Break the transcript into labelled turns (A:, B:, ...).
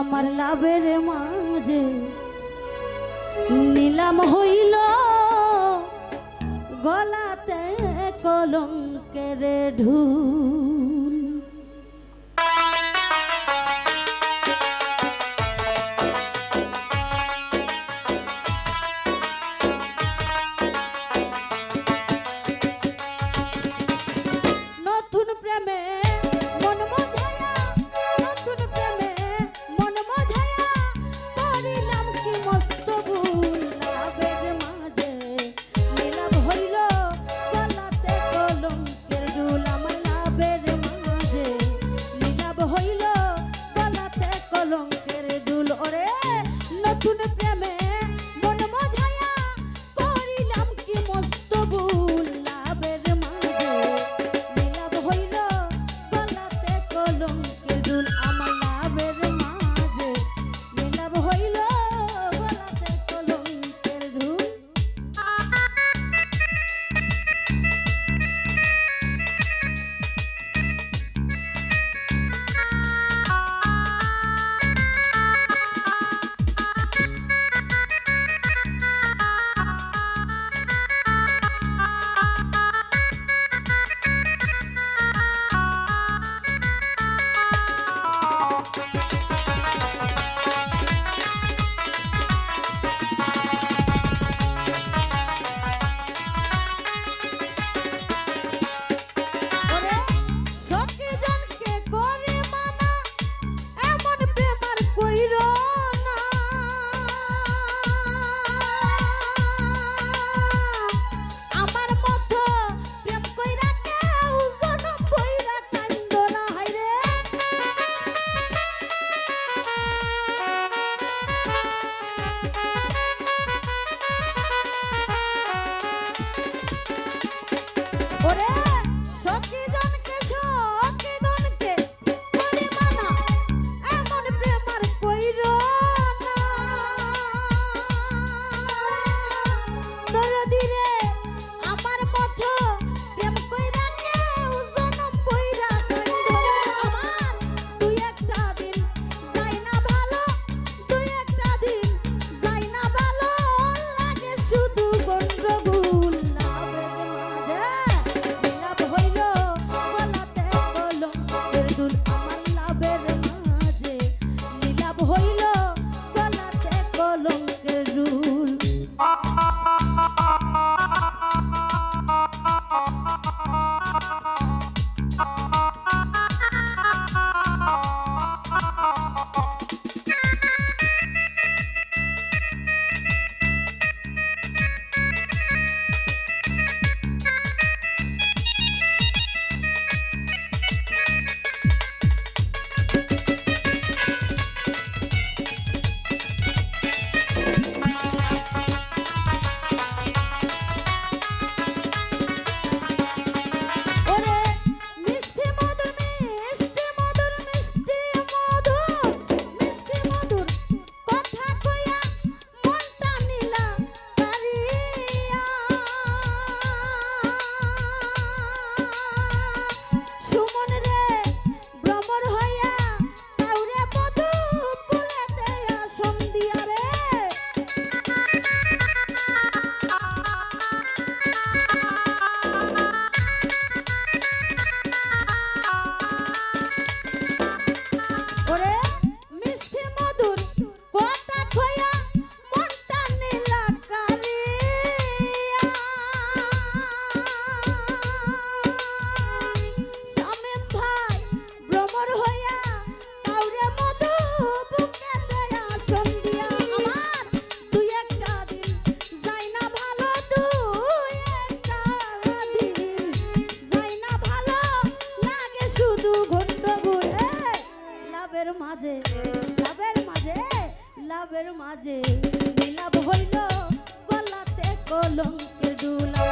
A: আমার লাভের মাঝে নিলাম হইল গলাতে কলঙ্কের ঢু। Corea. মাঝে লাভের মাঝে লাভের মাঝে। লাভ হইল গলাতে কলঙ্কের দুলা।